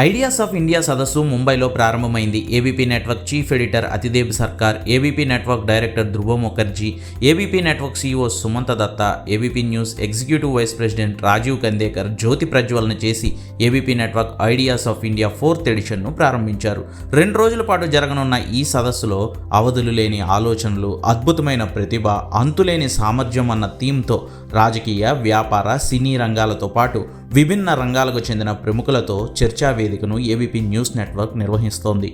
Ideas of India సదస్సు ముంబైలో ప్రారంభమైంది. ABP network chief editor Atideb Sarkar ABP network director Dhruba Mukherjee ABP network CEO Sumanta Datta ABP news executive vice president Rajeev Khandekar జ్యోతి ప్రజ్వలన చేసి ABP network ideas of India fourth ఎడిషన్ను ప్రారంభించారు. రెండు రోజుల పాటు జరగనున్న ఈ సదస్సులో అవధులు లేని ఆలోచనలు అద్భుతమైన ప్రతిభ అంతులేని సామర్థ్యం అన్న థీమ్తో రాజకీయ వ్యాపార సినీ రంగాలతో పాటు విభిన్న రంగాలకు చెందిన ప్రముఖులతో చర్చా వేదికను ఏబీపీ న్యూస్ నెట్వర్క్ నిర్వహిస్తోంది.